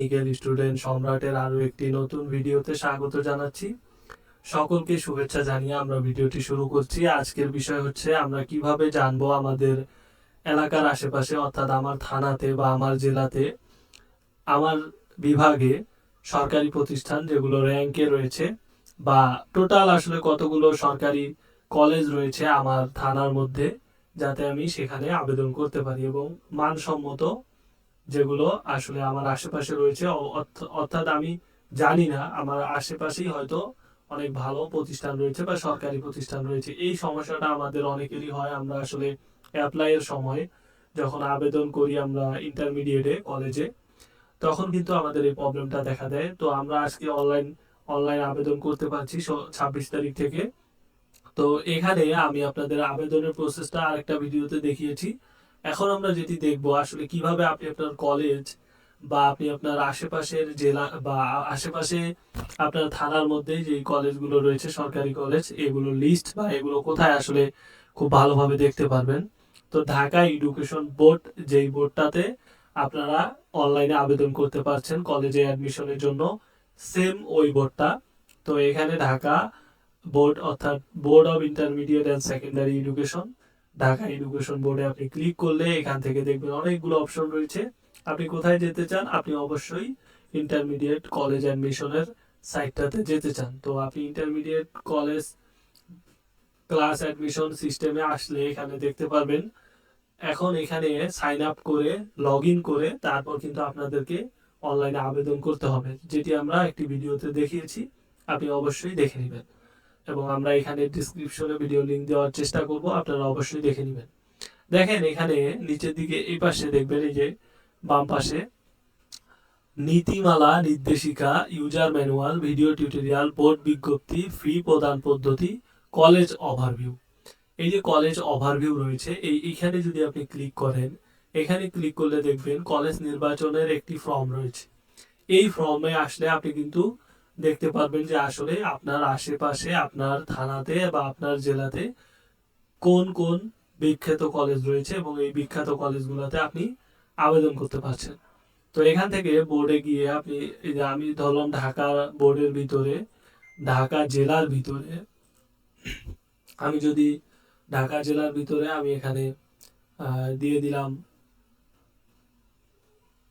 Eagle student সম্রাটের আরও একটি নতুন ভিডিওতে স্বাগত জানাচ্ছি। সকলকে শুভেচ্ছা জানিয়ে আমরা ভিডিওটি শুরু করছি। আজকের বিষয় হচ্ছে, আমরা কীভাবে জানব আমাদের এলাকার আশেপাশে, অর্থাৎ আমার থানাতে বা আমার জেলাতে, আমার বিভাগে সরকারি প্রতিষ্ঠান যেগুলো র্যাঙ্কে রয়েছে বা টোটাল আসলে কতগুলো সরকারি কলেজ রয়েছে আমার থানার মধ্যে, যাতে আমি সেখানে আবেদন করতে পারি এবং মানসম্মত যেগুলো আসলে আমার আশেপাশে রয়েছে অর্থাৎ আমি জানি না, আমার আশেপাশেই হয়তো অনেক ভালো প্রতিষ্ঠান রয়েছে বা সরকারি প্রতিষ্ঠান রয়েছে। এই সমস্যাটা আমাদের অনেকেরই হয়, আমরা আসলে অ্যাপ্লাইয়ের সময় যখন আবেদন করি আমরা ইন্টারমিডিয়েটে কলেজে তখন কিন্তু আমাদের এই প্রবলেমটা দেখা দেয়। তো আমরা আজকে অনলাইন অনলাইন আবেদন করতে পারছি ছাব্বিশ তারিখ থেকে। তো এখানে আমি আপনাদের আবেদনের প্রসেসটা আরেকটা ভিডিওতে দেখিয়েছি। এখন আমরা যেটি দেখব, আসলে কীভাবে আপনি আপনার কলেজ বা আপনি আপনার আশেপাশের জেলা বা আশেপাশে আপনার থানার মধ্যে যে কলেজগুলো রয়েছে, সরকারি কলেজ এগুলো লিস্ট বা এগুলো কোথায় আসলে খুব ভালোভাবে দেখতে পারবেন। তো ঢাকা এডুকেশন বোর্ড যেই বোর্ডটাতে আপনারা অনলাইনে আবেদন করতে পারছেন কলেজে অ্যাডমিশনের জন্য সেম ওই বোর্ডটা তো এখানে ঢাকা বোর্ড অর্থাৎ board of intermediate and secondary education Dhaka education বোর্ডে আপনি ক্লিক করলে এখান থেকে দেখবেন অনেকগুলো অপশন রয়েছে। আপনি কোথায় যেতে চান, আপনি অবশ্যই ইন্টারমিডিয়েট কলেজ অ্যাডমিশনের সাইটটাতে যেতে চান। তো আপনি ইন্টারমিডিয়েট কলেজ ক্লাস অ্যাডমিশন সিস্টেমে আসলে এখানে দেখতে পারবেন। এখন এখানে সাইন আপ করে লগ ইন করে তারপর কিন্তু আপনাদেরকে অনলাইনে আবেদন করতে হবে, যেটি আমরা একটি ভিডিওতে দেখিয়েছি। আপনি অবশ্যই দেখে নেবেন। এবং আমরা এখানে ডিসক্রিপশনে ভিডিও লিংক দেওয়ার চেষ্টা করব, আপনারা অবশ্যই দেখে নেবেন। দেখেন এখানে নিচের দিকে এই পাশে দেখবেন এই যে বাম পাশে, নীতিমালা নির্দেশিকা user manual video tutorial board বিজ্ঞপ্তি ফি প্রদান পদ্ধতি কলেজ ওভারভিউ এই যে কলেজ ওভারভিউ রয়েছে, এই এখানে যদি আপনি ক্লিক করেন, এখানে ক্লিক করলে দেখবেন কলেজ নির্বাচনের একটি ফর্ম রয়েছে। এই ফর্মে আসলে আপনি কিন্তু দেখতে পারবেন যে আসলে আপনার আশেপাশে, আপনার থানাতে বা আপনার জেলাতে কোন কোন বিখ্যাত কলেজ রয়েছে এবং এই বিখ্যাত কলেজগুলোতে আপনি আবেদন করতে পারছেন। তো এখান থেকে বোর্ডে গিয়ে আপনি এই যে আমি ধরলাম ঢাকা বোর্ডের ভিতরে, ঢাকা জেলার ভিতরে, আমি যদি ঢাকা জেলার ভিতরে আমি এখানে দিয়ে দিলাম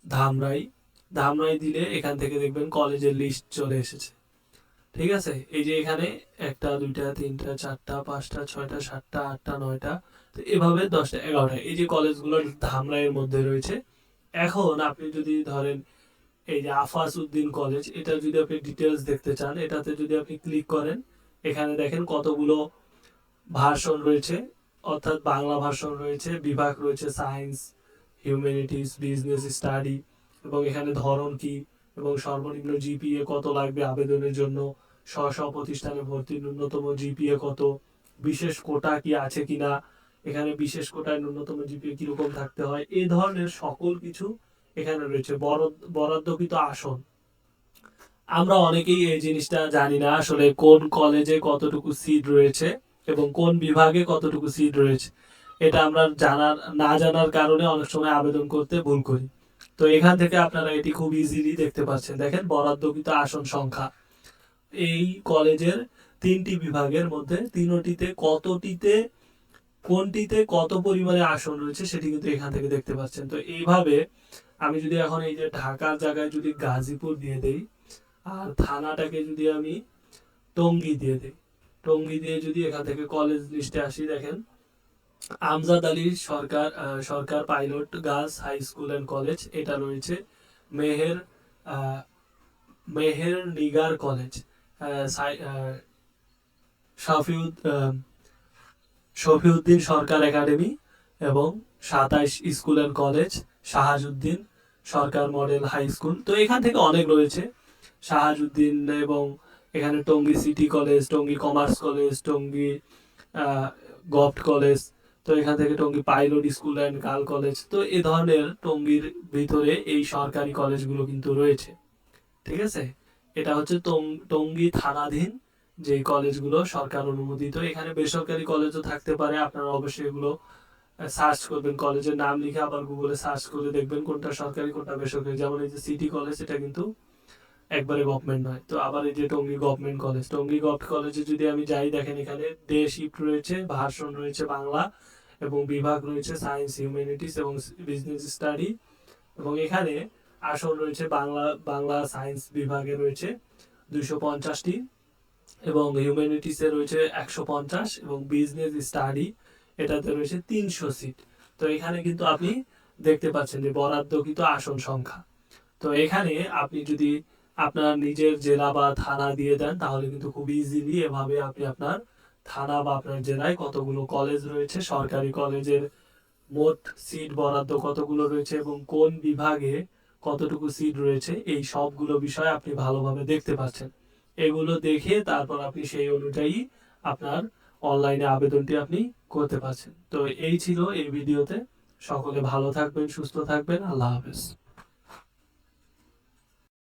ধামরাই ধামরাই দিলে এখান থেকে দেখবেন কলেজের লিস্ট চলে এসেছে। ঠিক আছে? এই যে এখানে একটা, দুইটা, তিনটা, চারটা, পাঁচটা, ছয়টা, সাতটা, আটটা, নয়টা, তো এভাবে দশটা, এগারোটা। এই যে কলেজগুলো ধামরাইয়ের মধ্যে রয়েছে। এখন আপনি যদি ধরেন এই যে আফাস উদ্দিন কলেজ, এটা যদি আপনি ডিটেলস দেখতে চান, এটাতে যদি আপনি ক্লিক করেন, এখানে দেখেন কতগুলো ভার্সন রয়েছে। অর্থাৎ বাংলা ভার্সন রয়েছে, বিভাগ রয়েছে সায়েন্স হিউম্যানিটিস বিজনেস স্টাডি এবং এখানে ধরন কি? এবং সর্বনিম্ন জিপিএ কত লাগবে আবেদনের জন্য? স্ব স্ব প্রতিষ্ঠানে ভর্তির ন্যূনতম জিপিএ কত? বিশেষ কোটা কি আছে কিনা? এখানে বিশেষ কোটায় ন্যূনতম জিপিএ কীরকম থাকতে হয়? এই ধরনের সকল কিছু এখানে রয়েছে। বরাদ্দ বরাদ্দকৃত আসন। আমরা অনেকেই এই জিনিসটা জানি না আসলে কোন কলেজে কতটুকু সিট রয়েছে এবং কোন বিভাগে কতটুকু সিট রয়েছে। এটা আমরা জানার, না জানার কারণে অনেক সময় আবেদন করতে ভুল করি। তো এখান থেকে আপনারা এটি খুব ইজিলি দেখতে পাচ্ছেন। দেখেন বরাদ্দকৃত আসন সংখ্যা। এই কলেজের তিনটি বিভাগের মধ্যে তিনটিতে কতটিতে, কোনটিতে কত পরিমাণে আসন রয়েছে সেটি কিন্তু এখান থেকে দেখতে পাচ্ছেন। তো এইভাবে আমি যদি এখন এই যে ঢাকার জায়গায় যদি গাজীপুর দিয়ে দেই, আর থানাটাকে যদি আমি টঙ্গি দিয়ে দেই, টঙ্গি দিয়ে যদি এখান থেকে কলেজ লিস্টে আসি, দেখেন Amjad Ali Sarkar Sarkar pilot girls high school and college এটা রয়েছে। মেহের মেহের নিগার কলেজ শফিউদ শফিউদ্দিন সরকার একাডেমি এবং সাতাইশ school and college Shahajuddin Sarkar model high school তো এখান থেকে অনেক রয়েছে। শাহাজুদ্দিন এবং এখানে Tongi city college Tongi commerce college Tongi govt college তো এখান থেকে Tongi pilot school and girl college তো এই ধরনের টঙ্গীর ভিতরে এই সরকারি কলেজগুলো কিন্তু রয়েছে। ঠিক আছে? এটা হচ্ছে টঙ্গী থানাধীন যে কলেজগুলো সরকার অনুমোদিত। এখানে বেসরকারি কলেজও থাকতে পারে, আপনারা অবশ্যই এগুলো সার্চ করবেন। কলেজের নাম লিখে আবার গুগলে সার্চ করে দেখবেন কোনটা সরকারি, কোনটা বেসরকারি। যেমন এই যে সিটি কলেজ এটা কিন্তু একবারে গভর্নমেন্ট নয়। তো আবার এই যে Tongi government college Tongi govt কলেজে যদি আমি যাই, দেখেন এখানে দেশ শিফট রয়েছে ভাষণ রয়েছে, বাংলা এবং বিভাগ রয়েছে সায়েন্স হিউম্যানিটিস এবং বিজনেস স্টাডি এবং এখানে আসন রয়েছে বাংলা বাংলা সায়েন্স বিভাগে রয়েছে দুইশো পঞ্চাশটি। এবং হিউম্যানিটিসে রয়েছে একশো পঞ্চাশ এবং বিজনেস স্টাডি এটাতে রয়েছে তিনশো সিট। তো এখানে কিন্তু আপনি দেখতে পাচ্ছেন যে বরাদ্দকৃত আসন সংখ্যা। তো এখানে আপনি যদি আপনার নিজের জেলা বা থানা দিয়ে দেন, তাহলে কিন্তু খুব ইজিলি এভাবে আপনি আপনার থানা বা আপনার জেলায় কতগুলো কলেজ রয়েছে? সরকারি কলেজের মোট সিট বরাদ্দ কতগুলো রয়েছে এবং কোন বিভাগে কতটুকু সিট রয়েছে? এই সবগুলো বিষয় আপনি ভালোভাবে দেখতে পাচ্ছেন। এগুলো দেখে তারপর আপনি সেই অনুযায়ী আপনার অনলাইনে আবেদনটি আপনি করতে পারছেন। তো এই ছিল এই ভিডিওতে। সকলে ভালো থাকবেন, সুস্থ থাকবেন। আল্লাহ হাফেজ।